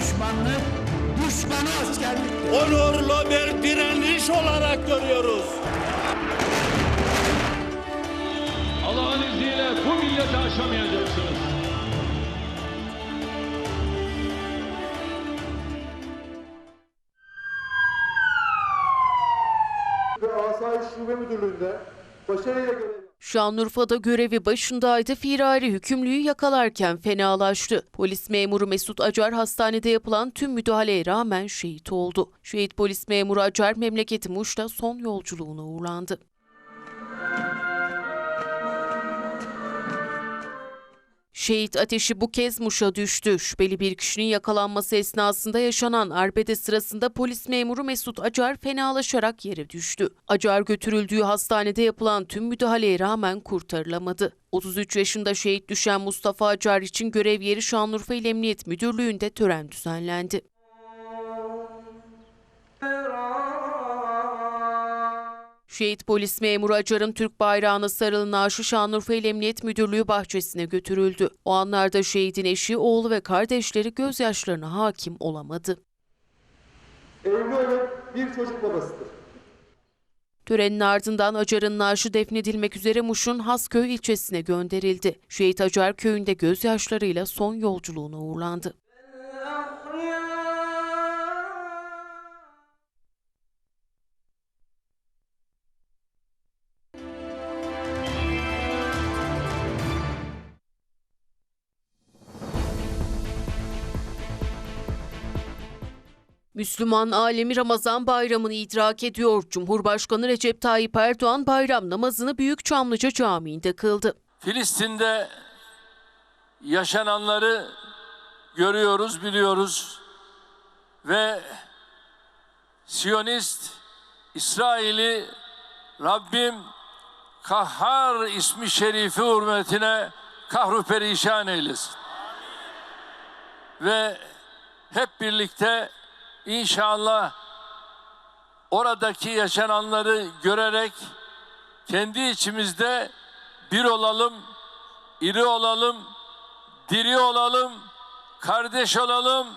düşmanlık, düşmanı askerliktir. onurlu bir direniş olarak görüyoruz. Allah'ın izniyle bu milleti aşamayacaksınız. ve Asayiş Şube Müdürlüğü'nde başarıyla Şanlıurfa'da görevi başındaydı firari hükümlüyü yakalarken fenalaştı. Polis memuru Mesut Acar hastanede yapılan tüm müdahaleye rağmen şehit oldu. Şehit polis memuru Acar memleketi Muş'ta son yolculuğuna uğurlandı. Şehit ateşi bu kez Muş'a düştü. Şüpheli bir kişinin yakalanması esnasında yaşanan arbede sırasında polis memuru Mesut Acar fenalaşarak yere düştü. Acar götürüldüğü hastanede yapılan tüm müdahaleye rağmen kurtarılamadı. 33 yaşında şehit düşen Mustafa Acar için görev yeri Şanlıurfa İl Emniyet Müdürlüğü'nde tören düzenlendi. Şehit polis memuru Acar'ın Türk bayrağına sarılı naaşı Şanlıurfa İl Emniyet Müdürlüğü bahçesine götürüldü. O anlarda şehidin eşi, oğlu ve kardeşleri gözyaşlarına hakim olamadı. evli olup bir çocuk babasıdır. Törenin ardından Acar'ın naaşı defnedilmek üzere Muş'un Hasköy ilçesine gönderildi. Şehit Acar köyünde gözyaşlarıyla son yolculuğuna uğurlandı. Müslüman alemi Ramazan bayramını idrak ediyor. Cumhurbaşkanı Recep Tayyip Erdoğan bayram namazını Büyük Çamlıca Camii'nde kıldı. Filistin'de yaşananları görüyoruz, biliyoruz ve Siyonist İsrail'i Rabbim Kahhar ismi şerifi hürmetine kahru perişan eylesin. Ve hep birlikte inşallah oradaki yaşananları görerek kendi içimizde bir olalım, iri olalım, diri olalım, kardeş olalım.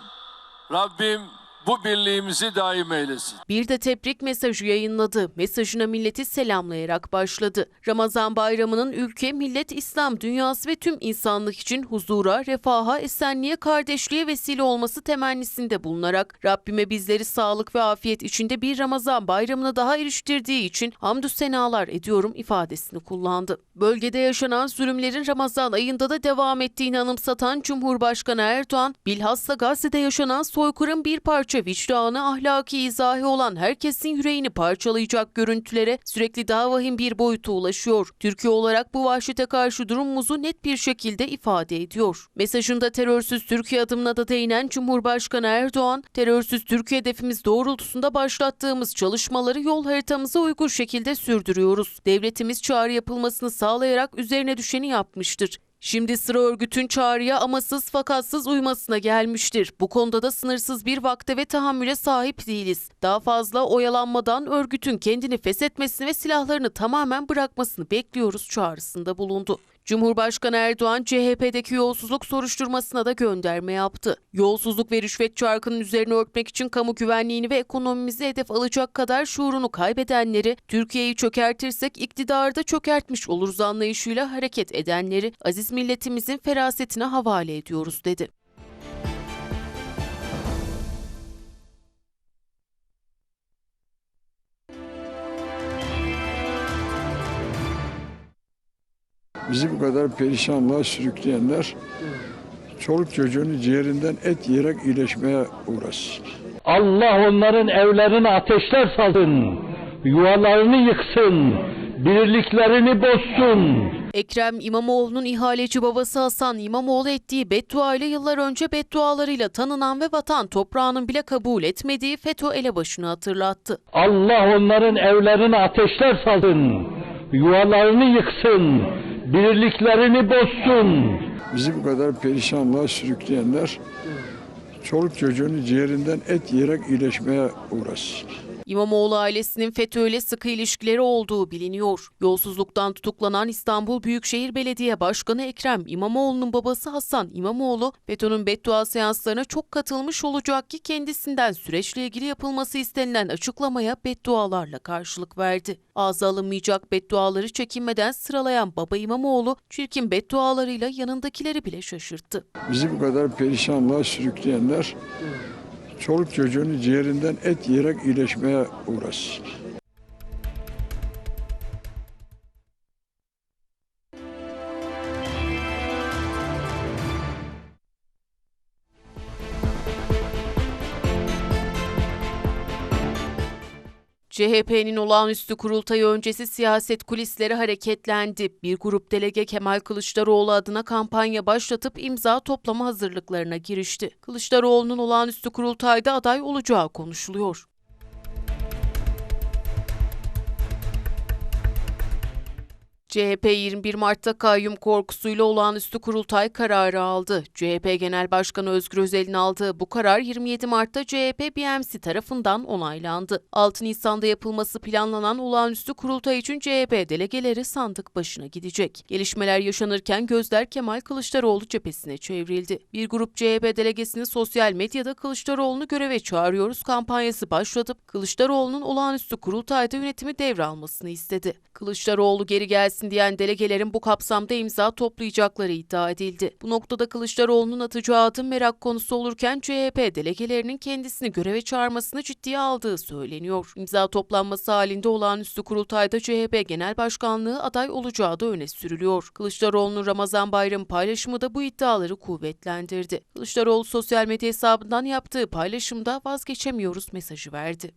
Rabbim bu birliğimizi daim eylesin. Bir de tebrik mesajı yayınladı. Mesajına milleti selamlayarak başladı. Ramazan bayramının ülke, millet, İslam dünyası ve tüm insanlık için huzura, refaha, esenliğe, kardeşliğe vesile olması temennisinde bulunarak Rabbime bizleri sağlık ve afiyet içinde bir Ramazan bayramına daha eriştirdiği için hamdü senalar ediyorum ifadesini kullandı. Bölgede yaşanan zulümlerin Ramazan ayında da devam ettiğini anımsatan Cumhurbaşkanı Erdoğan, bilhassa Gazze'de yaşanan soykırım bir parça vicdanı, ahlaki izahi olan herkesin yüreğini parçalayacak görüntülere sürekli daha vahim bir boyuta ulaşıyor. Türkiye olarak bu vahşete karşı durumumuzu net bir şekilde ifade ediyor. Mesajında terörsüz Türkiye adımına da değinen Cumhurbaşkanı Erdoğan, terörsüz Türkiye hedefimiz doğrultusunda başlattığımız çalışmaları yol haritamıza uygun şekilde sürdürüyoruz. Devletimiz çağrı yapılmasını sağlayarak üzerine düşeni yapmıştır. Şimdi sıra örgütün çağrıya amasız fakatsız uymasına gelmiştir. Bu konuda da sınırsız bir vakte ve tahammüle sahip değiliz. Daha fazla oyalanmadan örgütün kendini feshetmesini ve silahlarını tamamen bırakmasını bekliyoruz çağrısında bulundu. Cumhurbaşkanı Erdoğan CHP'deki yolsuzluk soruşturmasına da gönderme yaptı. Yolsuzluk ve rüşvet çarkının üzerine örtmek için kamu güvenliğini ve ekonomimizi hedef alacak kadar şuurunu kaybedenleri, Türkiye'yi çökertirsek iktidarı da çökertmiş oluruz anlayışıyla hareket edenleri aziz milletimizin ferasetine havale ediyoruz dedi. Bizi bu kadar perişanlığa sürükleyenler çoluk çocuğunu ciğerinden et yiyerek iyileşmeye uğraşsın. Allah onların evlerine ateşler salsın. Yuvalarını yıksın. Birliklerini bozsun. Ekrem İmamoğlu'nun ihaleci babası Hasan İmamoğlu ettiği beddua ile yıllar önce beddualarıyla tanınan ve vatan toprağının bile kabul etmediği FETÖ elebaşını hatırlattı. Allah onların evlerine ateşler salsın. Yuvalarını yıksın. Birliklerini bozsun. Bizi bu kadar perişanlığa sürükleyenler çoluk çocuğunu ciğerinden et yiyerek iyileşmeye uğraşsın. İmamoğlu ailesinin FETÖ'yle sıkı ilişkileri olduğu biliniyor. Yolsuzluktan tutuklanan İstanbul Büyükşehir Belediye Başkanı Ekrem İmamoğlu'nun babası Hasan İmamoğlu, FETÖ'nün beddua seanslarına çok katılmış olacak ki kendisinden süreçle ilgili yapılması istenilen açıklamaya beddualarla karşılık verdi. Ağza alınmayacak bedduaları çekinmeden sıralayan baba İmamoğlu, çirkin beddualarıyla yanındakileri bile şaşırttı. Bizi bu kadar perişanlığa sürükleyenler çoluk çocuğunu ciğerinden et yiyerek iyileşmeye uğraşsın. CHP'nin olağanüstü kurultayı öncesi siyaset kulisleri hareketlendi. Bir grup delege Kemal Kılıçdaroğlu adına kampanya başlatıp imza toplama hazırlıklarına girişti. Kılıçdaroğlu'nun olağanüstü kurultayda aday olacağı konuşuluyor. CHP 21 Mart'ta kayyum korkusuyla olağanüstü kurultay kararı aldı. CHP Genel Başkanı Özgür Özel'in aldığı bu karar 27 Mart'ta CHP BMC tarafından onaylandı. 6 Nisan'da yapılması planlanan olağanüstü kurultay için CHP delegeleri sandık başına gidecek. Gelişmeler yaşanırken gözler Kemal Kılıçdaroğlu cephesine çevrildi. Bir grup CHP delegesini sosyal medyada Kılıçdaroğlu'nu göreve çağırıyoruz kampanyası başlatıp Kılıçdaroğlu'nun olağanüstü kurultayda yönetimi devralmasını istedi. Kılıçdaroğlu geri gelsin diyen delegelerin bu kapsamda imza toplayacakları iddia edildi. Bu noktada Kılıçdaroğlu'nun atacağı adım merak konusu olurken CHP delegelerinin kendisini göreve çağırmasını ciddiye aldığı söyleniyor. İmza toplanması halinde olağanüstü kurultayda CHP Genel Başkanlığı aday olacağı da öne sürülüyor. Kılıçdaroğlu'nun Ramazan Bayramı paylaşımı da bu iddiaları kuvvetlendirdi. Kılıçdaroğlu sosyal medya hesabından yaptığı paylaşımda vazgeçemiyoruz mesajı verdi.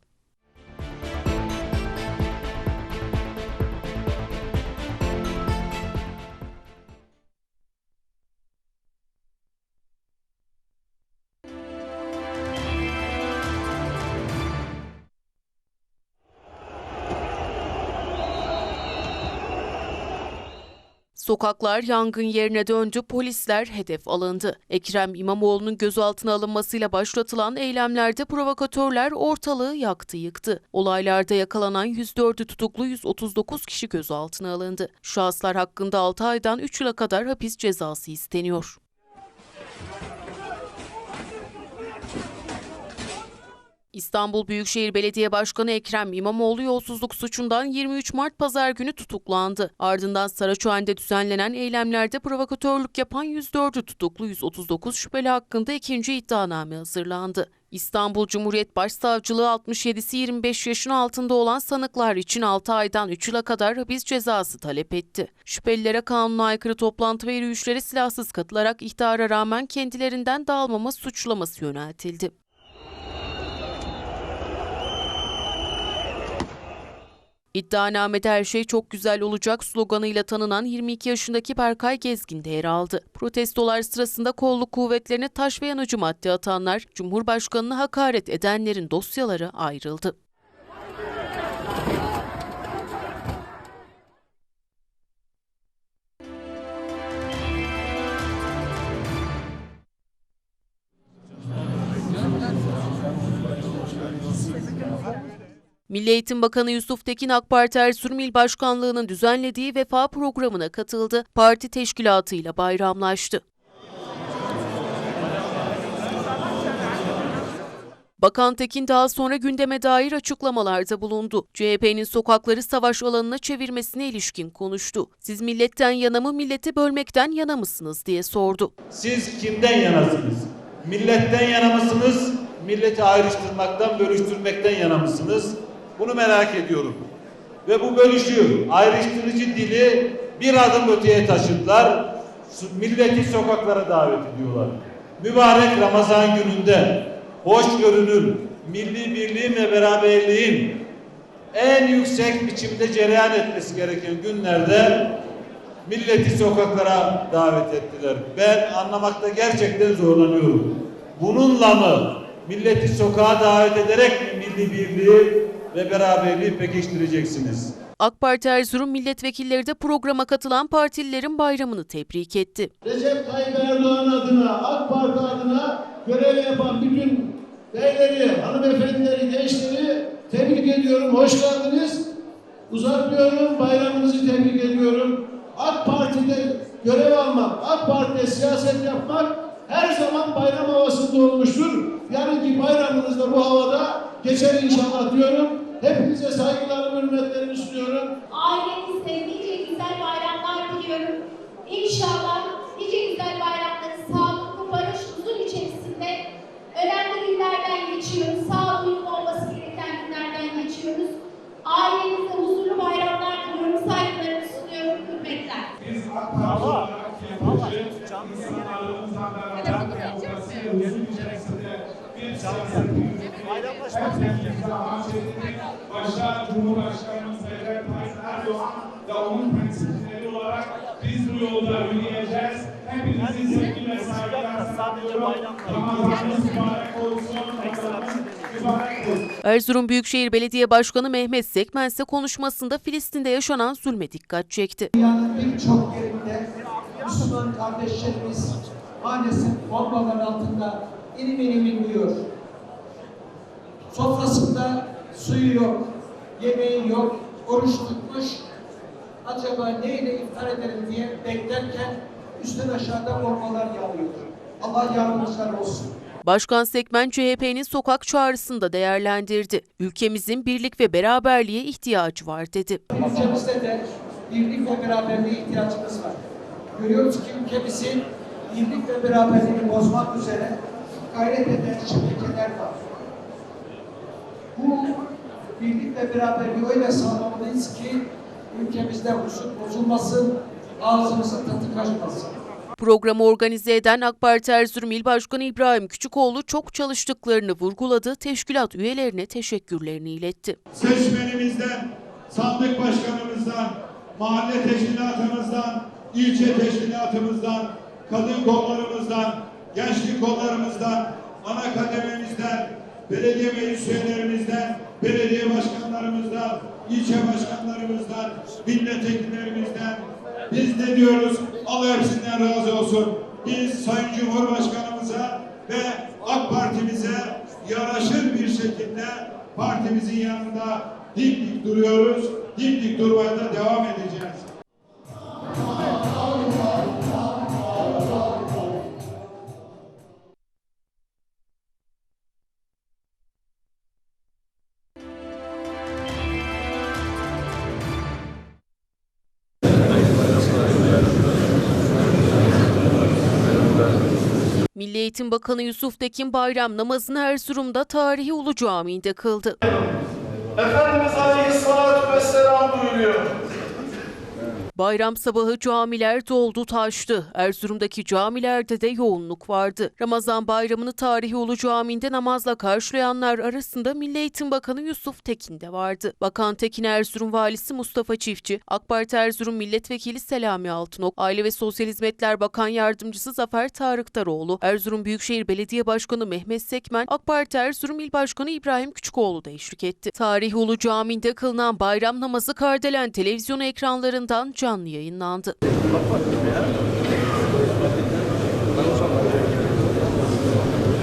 Sokaklar yangın yerine döndü, polisler hedef alındı. Ekrem İmamoğlu'nun gözaltına alınmasıyla başlatılan eylemlerde provokatörler ortalığı yaktı yıktı. Olaylarda yakalanan 104'ü tutuklu 139 kişi gözaltına alındı. Şahıslar hakkında 6 aydan 3 yıla kadar hapis cezası isteniyor. İstanbul Büyükşehir Belediye Başkanı Ekrem İmamoğlu yolsuzluk suçundan 23 Mart pazar günü tutuklandı. Ardından Saraçoğan'da düzenlenen eylemlerde provokatörlük yapan 104'ü tutuklu 139 şüpheli hakkında ikinci iddianame hazırlandı. İstanbul Cumhuriyet Başsavcılığı 67'si 25 yaşın altında olan sanıklar için 6 aydan 3 yıla kadar hapis cezası talep etti. Şüphelilere kanuna aykırı toplantı ve yürüyüşlere silahsız katılarak ihtara rağmen kendilerinden dağılmama suçlaması yöneltildi. İddianamede her şey çok güzel olacak sloganıyla tanınan 22 yaşındaki Berkay Gezgin de yer aldı. Protestolar sırasında kolluk kuvvetlerine taş ve yanıcı madde atanlar, Cumhurbaşkanı'na hakaret edenlerin dosyaları ayrıldı. Milli Eğitim Bakanı Yusuf Tekin AK Parti Erzurum İl Başkanlığı'nın düzenlediği vefa programına katıldı. Parti teşkilatıyla bayramlaştı. Bakan Tekin daha sonra gündeme dair açıklamalarda bulundu. CHP'nin sokakları savaş alanına çevirmesine ilişkin konuştu. Siz milletten yana mı milleti bölmekten yana mısınız diye sordu. Siz kimden yanasınız? Milletten yana mısınız? Milleti ayrıştırmaktan, bölüştürmekten yana mısınız? Bunu merak ediyorum. Ve bu bölüşü, ayrıştırıcı dili bir adım öteye taşıdılar. Milleti sokaklara davet ediyorlar. Mübarek Ramazan gününde hoşgörünün, milli birliğin ve beraberliğin en yüksek biçimde cereyan etmesi gereken günlerde milleti sokaklara davet ettiler. Ben anlamakta gerçekten zorlanıyorum. Bununla mı milleti sokağa davet ederek mi milli birliği ve beraberliği pekiştireceksiniz? AK Parti Erzurum milletvekilleri de programa katılan partililerin bayramını tebrik etti. Recep Tayyip Erdoğan adına, AK Parti adına görev yapan bütün beyleri, hanımefendileri, gençleri tebrik ediyorum. Hoş geldiniz. Uzatmıyorum. Bayramınızı tebrik ediyorum. AK Parti'de görev almak, AK Parti'de siyaset yapmak her zaman bayram havasında olmuştur. Yarınki bayramınız da bu havada geçer inşallah diyorum. Hepinize saygılarımı, hürmetlerimi sunuyorum. Ailenizle nice güzel bayramlar diliyorum. İnşallah nice güzel bayramları sağlıklı, barış, huzur içerisinde önemli günlerden geçiyoruz. Sağlığın olması gereken günlerden geçiyoruz. Ailenizle huzurlu bayramlar diliyorum. Saygılarımı sunuyorum. Hürmetler. Başta Cumhurbaşkanımız Recep Tayyip Erdoğan ve onun temsilcileri olarak biz bu yolda yürüyeceğiz. Hepinizi sevgiyle saygılar selamlıyorum. Ramazanınız mübarek olsun. Ramazanınız mübarek olsun. Erzurum Büyükşehir Belediye Başkanı Mehmet Sekmen ise konuşmasında Filistin'de yaşanan zulme dikkat çekti. Dünyanın birçok yerinde Müslüman kardeşlerimiz maalesef bombalar altında inim inim inliyor. Sofrasında suyu yok, yemeği yok, oruç tutmuş. Acaba neyle iftar edelim diye beklerken üstten aşağıda bombalar yağıyor. Allah yardımcılar olsun. Başkan Sekmen CHP'nin sokak çağrısında değerlendirdi. Ülkemizin birlik ve beraberliğe ihtiyacı var dedi. Ülkemizde de birlik ve beraberliğe ihtiyacımız var. Görüyoruz ki ülkemizin birlik ve beraberliğini bozmak üzere gayret eden şebkeler var. Bu birlik ve beraberliği öyle sağlamalıyız ki ülkemizde huzur bozulmasın, ağzımızın tadı kaçmasın. Programı organize eden AK Parti Erzurum İl Başkanı İbrahim Küçükoğlu çok çalıştıklarını vurguladı, teşkilat üyelerine teşekkürlerini iletti. seçmenimizden, sandık başkanımızdan, mahalle teşkilatımızdan, ilçe teşkilatımızdan, kadın kollarımızdan, gençlik kollarımızdan, ana kadememizden, belediye meclis üyelerimizden, belediye başkanlarımızdan, ilçe başkanlarımızdan, milletvekillerimizden biz ne diyoruz? Allah hepsinden razı olsun. Biz Sayın Cumhurbaşkanımıza ve AK Partimize yaraşır bir şekilde partimizin yanında dimdik duruyoruz. Dimdik durmaya da devam edeceğiz. Eğitim Bakanı Yusuf Tekin bayram namazını Erzurum'da tarihi Ulu Camii'nde kıldı. Efendimiz Aleyhisselatü Vesselam buyuruyor. Bayram sabahı camiler doldu taştı. Erzurum'daki camilerde de yoğunluk vardı. Ramazan bayramını tarihi Ulu Camii'nde namazla karşılayanlar arasında Milli Eğitim Bakanı Yusuf Tekin de vardı. Bakan Tekin Erzurum Valisi Mustafa Çiftçi, AK Parti Erzurum Milletvekili Selami Altınok, Aile ve Sosyal Hizmetler Bakan Yardımcısı Zafer Tarıktaroğlu, Erzurum Büyükşehir Belediye Başkanı Mehmet Sekmen, AK Parti Erzurum İl Başkanı İbrahim Küçükoğlu da eşlik etti. Tarihi Ulu Camii'nde kılınan bayram namazı Kardelen televizyon ekranlarından canlı yayınlandı.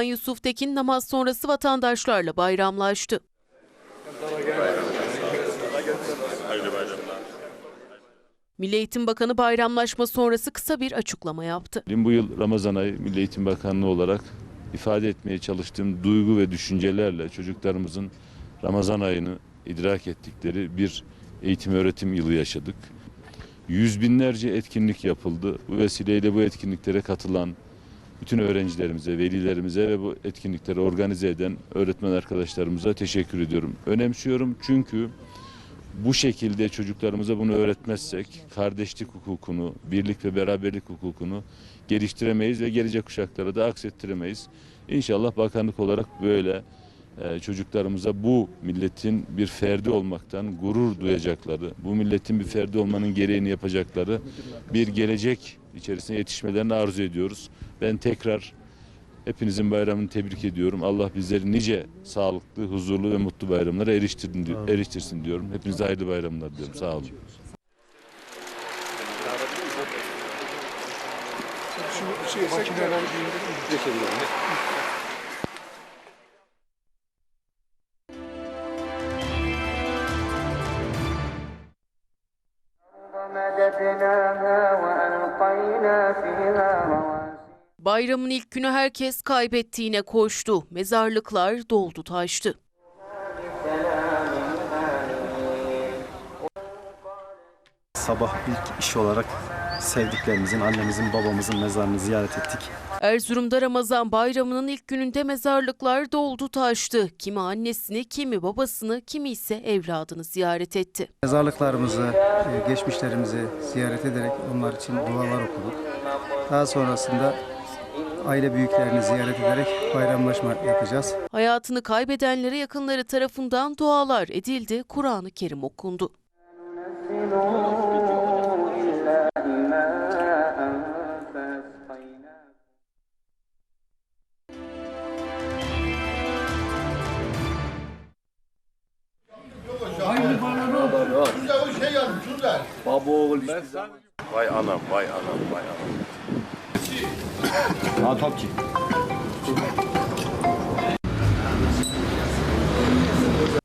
Yusuf Tekin namaz sonrası vatandaşlarla bayramlaştı. Milli Eğitim Bakanı bayramlaşma sonrası kısa bir açıklama yaptı. Bu yıl Ramazan ayı Milli Eğitim Bakanlığı olarak ifade etmeye çalıştığım duygu ve düşüncelerle çocuklarımızın Ramazan ayını idrak ettikleri bir eğitim öğretim yılı yaşadık. Yüz binlerce etkinlik yapıldı. Bu vesileyle bu etkinliklere katılan bütün öğrencilerimize, velilerimize ve bu etkinlikleri organize eden öğretmen arkadaşlarımıza teşekkür ediyorum. Önemsiyorum çünkü bu şekilde çocuklarımıza bunu öğretmezsek kardeşlik hukukunu, birlik ve beraberlik hukukunu geliştiremeyiz ve gelecek kuşaklara da aksettiremeyiz. İnşallah bakanlık olarak böyle çocuklarımıza bu milletin bir ferdi olmaktan gurur duyacakları, bu milletin bir ferdi olmanın gereğini yapacakları bir gelecek içerisine yetişmelerini arzu ediyoruz. Ben tekrar hepinizin bayramını tebrik ediyorum. Allah bizleri nice sağlıklı, huzurlu ve mutlu bayramlara eriştirsin, eriştirsin diyorum. Hepinize hayırlı bayramlar diliyorum. Sağ olun. Şu şey, makineler ilk günü herkes kaybettiğine koştu. Mezarlıklar doldu taştı. Sabah ilk iş olarak sevdiklerimizin, annemizin, babamızın mezarını ziyaret ettik. Erzurum'da Ramazan bayramının ilk gününde mezarlıklar doldu taştı. Kimi annesini, kimi babasını, kimi ise evladını ziyaret etti. Mezarlıklarımızı, e, geçmişlerimizi ziyaret ederek onlar için dualar okuduk. Daha sonrasında aile büyüklerini ziyaret ederek bayramlaşma yapacağız. Hayatını kaybedenlere yakınları tarafından dualar edildi, Kur'an-ı Kerim okundu. Vay anam, vay anam, vay anam.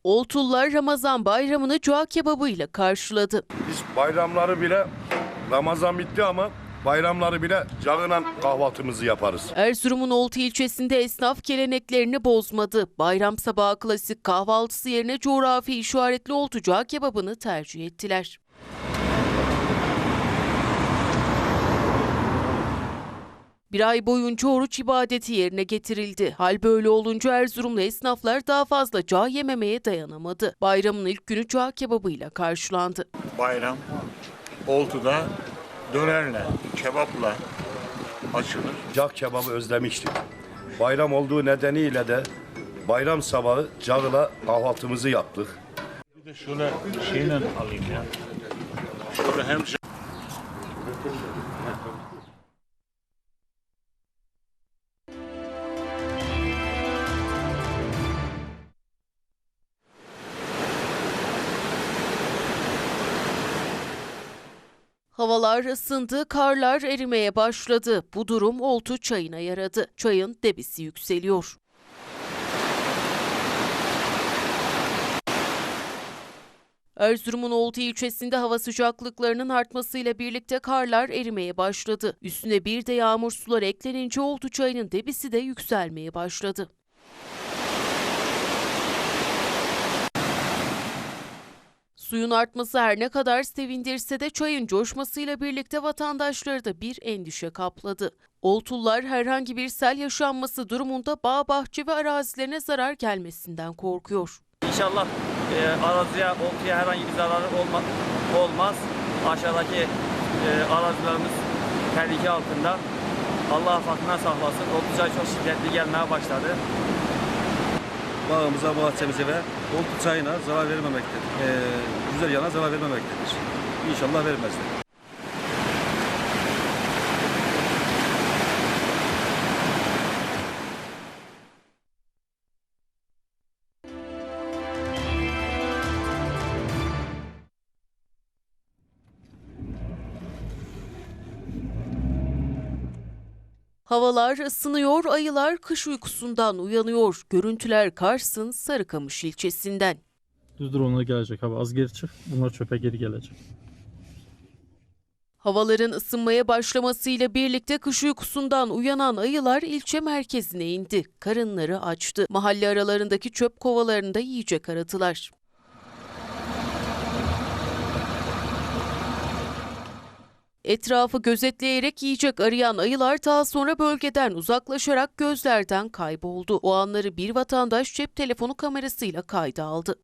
Oltullar Ramazan bayramını cua kebabıyla karşıladı. Biz bayramları bile, Ramazan bitti ama bayramları bile cağınan kahvaltımızı yaparız. Erzurum'un Oltu ilçesinde esnaf geleneklerini bozmadı. Bayram sabahı klasik kahvaltısı yerine coğrafi işaretli oltu cua kebabını tercih ettiler. Bir ay boyunca oruç ibadeti yerine getirildi. Hal böyle olunca Erzurumlu esnaflar daha fazla cağ yememeye dayanamadı. Bayramın ilk günü cağ kebabıyla karşılandı. bayram Oltu'da dönerle, kebapla açılır. Cağ kebabı özlemiştik. Bayram olduğu nedeniyle de bayram sabahı cağla kahvaltımızı yaptık. Bir de şöyle şeyle alayım ya. Şöyle hem Havalar ısındı, karlar erimeye başladı. Bu durum oltu çayına yaradı. Çayın debisi yükseliyor. Erzurum'un Oltu ilçesinde hava sıcaklıklarının artmasıyla birlikte karlar erimeye başladı. Üstüne bir de yağmur suları eklenince Oltu çayının debisi de yükselmeye başladı. Suyun artması her ne kadar sevindirse de çayın coşmasıyla birlikte vatandaşları da bir endişe kapladı. Oltullar herhangi bir sel yaşanması durumunda bağ bahçe ve arazilerine zarar gelmesinden korkuyor. İnşallah e, araziye, oltuya herhangi bir zararı olma, olmaz. Aşağıdaki e, arazilerimiz tehlike altında. Allah afatına saklasın. Oltuca çok şiddetli gelmeye başladı. Bağımıza, bahçemize ve oltu çayına zarar vermemektedir. E, güzel yana zarar vermemektedir. İnşallah vermezler. Havalar ısınıyor, ayılar kış uykusundan uyanıyor. Görüntüler Kars'ın Sarıkamış ilçesinden. Düz drone'la gelecek abi. Az geri çık. Bunlar çöpe geri gelecek. Havaların ısınmaya başlamasıyla birlikte kış uykusundan uyanan ayılar ilçe merkezine indi. Karınları açtı. Mahalle aralarındaki çöp kovalarında yiyecek aradılar. Etrafı gözetleyerek yiyecek arayan ayılar daha sonra bölgeden uzaklaşarak gözlerden kayboldu. O anları bir vatandaş cep telefonu kamerasıyla kayda aldı.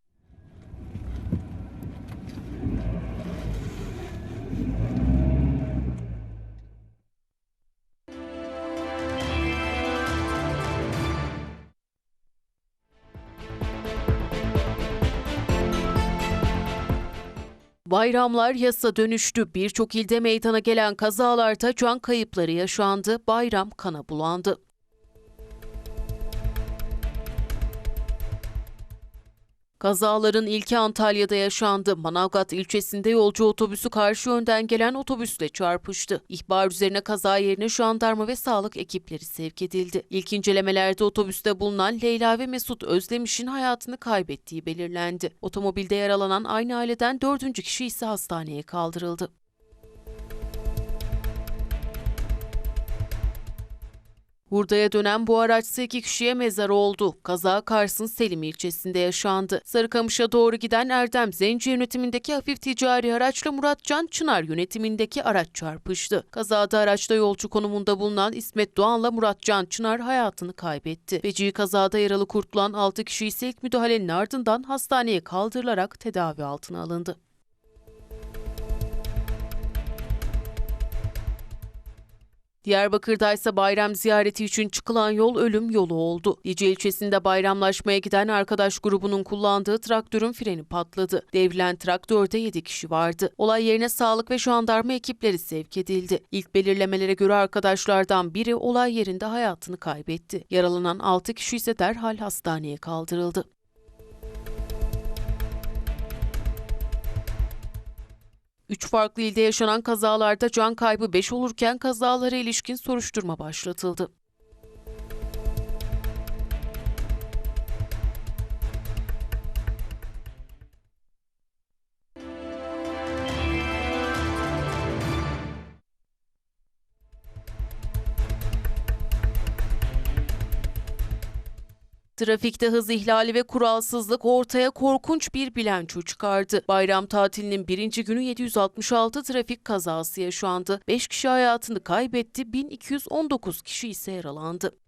Bayramlar yasa dönüştü. Birçok ilde meydana gelen kazalarda can kayıpları yaşandı. Bayram kana bulandı. Kazaların ilki Antalya'da yaşandı. Manavgat ilçesinde yolcu otobüsü karşı yönden gelen otobüsle çarpıştı. İhbar üzerine kaza yerine jandarma ve sağlık ekipleri sevk edildi. İlk incelemelerde otobüste bulunan Leyla ve Mesut Özdemiş'in hayatını kaybettiği belirlendi. Otomobilde yaralanan aynı aileden dördüncü kişi ise hastaneye kaldırıldı. Hurdaya dönen bu araçsa iki kişiye mezar oldu. Kaza Kars'ın Selim ilçesinde yaşandı. Sarıkamış'a doğru giden Erdem Zenci yönetimindeki hafif ticari araçla Muratcan Çınar yönetimindeki araç çarpıştı. Kazada araçta yolcu konumunda bulunan İsmet Doğan'la Muratcan Çınar hayatını kaybetti. Feci kazada yaralı kurtulan 6 kişi ise ilk müdahalenin ardından hastaneye kaldırılarak tedavi altına alındı. Diyarbakır'da ise bayram ziyareti için çıkılan yol ölüm yolu oldu. Lice ilçesinde bayramlaşmaya giden arkadaş grubunun kullandığı traktörün freni patladı. Devrilen traktörde 7 kişi vardı. Olay yerine sağlık ve jandarma ekipleri sevk edildi. İlk belirlemelere göre arkadaşlardan biri olay yerinde hayatını kaybetti. Yaralanan 6 kişi ise derhal hastaneye kaldırıldı. Üç farklı ilde yaşanan kazalarda can kaybı 5 olurken kazalara ilişkin soruşturma başlatıldı. Trafikte hız ihlali ve kuralsızlık ortaya korkunç bir bilanço çıkardı. Bayram tatilinin birinci günü 766 trafik kazası yaşandı. 5 kişi hayatını kaybetti, 1219 kişi ise yaralandı.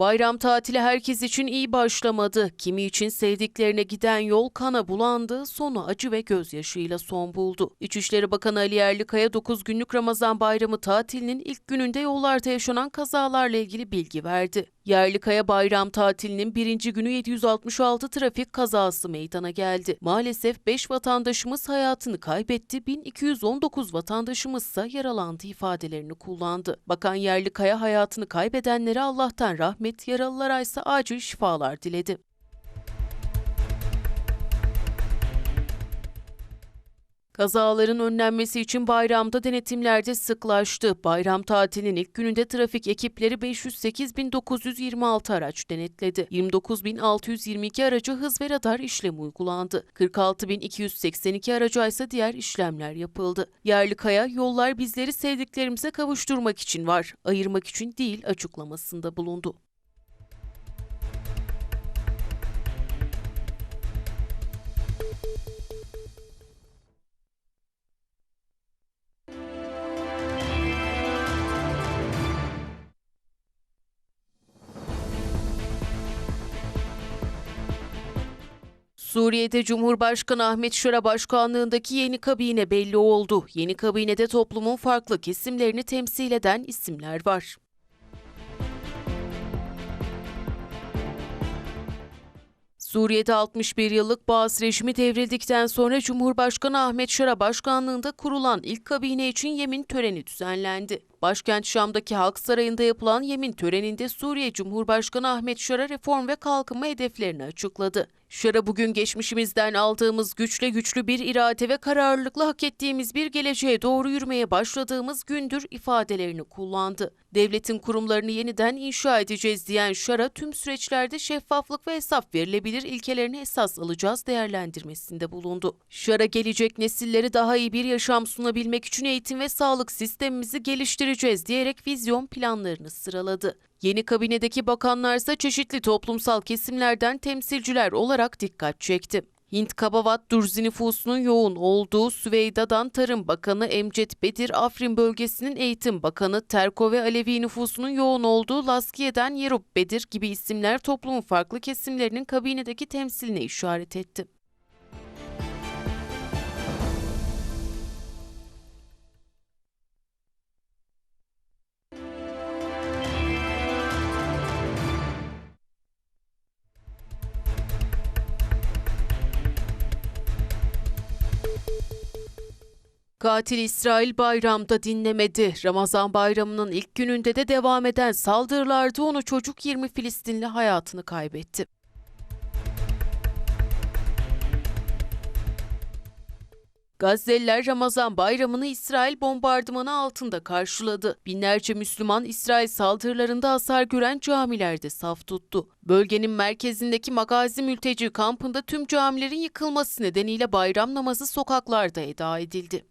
Bayram tatili herkes için iyi başlamadı. Kimi için sevdiklerine giden yol kana bulandı, sonu acı ve gözyaşıyla son buldu. İçişleri Bakanı Ali Yerlikaya 9 günlük Ramazan bayramı tatilinin ilk gününde yollarda yaşanan kazalarla ilgili bilgi verdi. Yerlikaya bayram tatilinin birinci günü 766 trafik kazası meydana geldi. Maalesef 5 vatandaşımız hayatını kaybetti, 1219 vatandaşımız ise yaralandı ifadelerini kullandı. Bakan Yerlikaya hayatını kaybedenlere Allah'tan rahmet, yaralılara ise acil şifalar diledi. Kazaların önlenmesi için bayramda denetimlerde sıklaştı. Bayram tatilinin ilk gününde trafik ekipleri 508.926 araç denetledi. 29.622 araca hız ve radar işlemi uygulandı. 46.282 araca ise diğer işlemler yapıldı. Yerlikaya, yollar bizleri sevdiklerimize kavuşturmak için var, ayırmak için değil açıklamasında bulundu. Suriye'de Cumhurbaşkanı Ahmet Şara başkanlığındaki yeni kabine belli oldu. Yeni kabinede toplumun farklı kesimlerini temsil eden isimler var. Suriye'de 61 yıllık Bağız rejimi devrildikten sonra Cumhurbaşkanı Ahmet Şara başkanlığında kurulan ilk kabine için yemin töreni düzenlendi. Başkent Şam'daki Halk Sarayı'nda yapılan yemin töreninde Suriye Cumhurbaşkanı Ahmet Şara reform ve kalkınma hedeflerini açıkladı. Şara bugün geçmişimizden aldığımız güçle güçlü bir irade ve kararlılıkla hak ettiğimiz bir geleceğe doğru yürümeye başladığımız gündür ifadelerini kullandı. Devletin kurumlarını yeniden inşa edeceğiz diyen Şara tüm süreçlerde şeffaflık ve hesap verilebilir ilkelerini esas alacağız değerlendirmesinde bulundu. Şara gelecek nesillere daha iyi bir yaşam sunabilmek için eğitim ve sağlık sistemimizi geliştireceğiz diyerek vizyon planlarını sıraladı. Yeni kabinedeki bakanlar ise çeşitli toplumsal kesimlerden temsilciler olarak dikkat çekti. Hint Kabavat Durzi nüfusunun yoğun olduğu Süveyda'dan Tarım Bakanı Emcet Bedir, Afrin bölgesinin Eğitim Bakanı Terko ve Alevi nüfusunun yoğun olduğu Laskiye'den Yerup Bedir gibi isimler toplumun farklı kesimlerinin kabinedeki temsiline işaret etti. Katil İsrail bayramda dinlemedi. Ramazan bayramının ilk gününde de devam eden saldırılarda onu çocuk 20 Filistinli hayatını kaybetti. Gazze'liler Ramazan bayramını İsrail bombardımanı altında karşıladı. Binlerce Müslüman İsrail saldırılarında hasar gören camilerde saf tuttu. Bölgenin merkezindeki Magazi mülteci kampında tüm camilerin yıkılması nedeniyle bayram namazı sokaklarda eda edildi.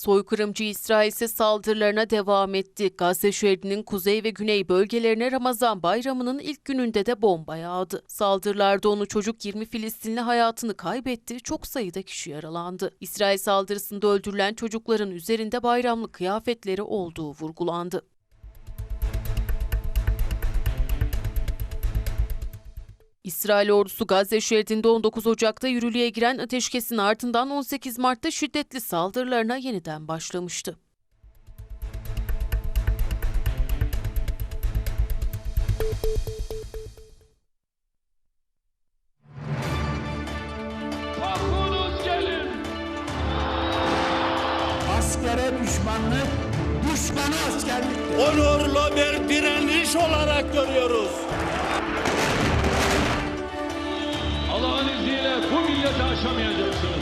Soykırımcı İsrail ise saldırılarına devam etti. Gazze şeridinin kuzey ve güney bölgelerine Ramazan bayramının ilk gününde de bomba yağdı. Saldırılarda onu çocuk 20 Filistinli hayatını kaybetti, çok sayıda kişi yaralandı. İsrail saldırısında öldürülen çocukların üzerinde bayramlık kıyafetleri olduğu vurgulandı. İsrail ordusu Gazze şeridinde 19 Ocak'ta yürürlüğe giren ateşkesin ardından 18 Mart'ta şiddetli saldırılarına yeniden başlamıştı. Askere düşmanlık, düşmana askerlik. Onurlu bir direniş olarak görüyoruz. Allah'ın izniyle bu milleti aşamayacaksınız.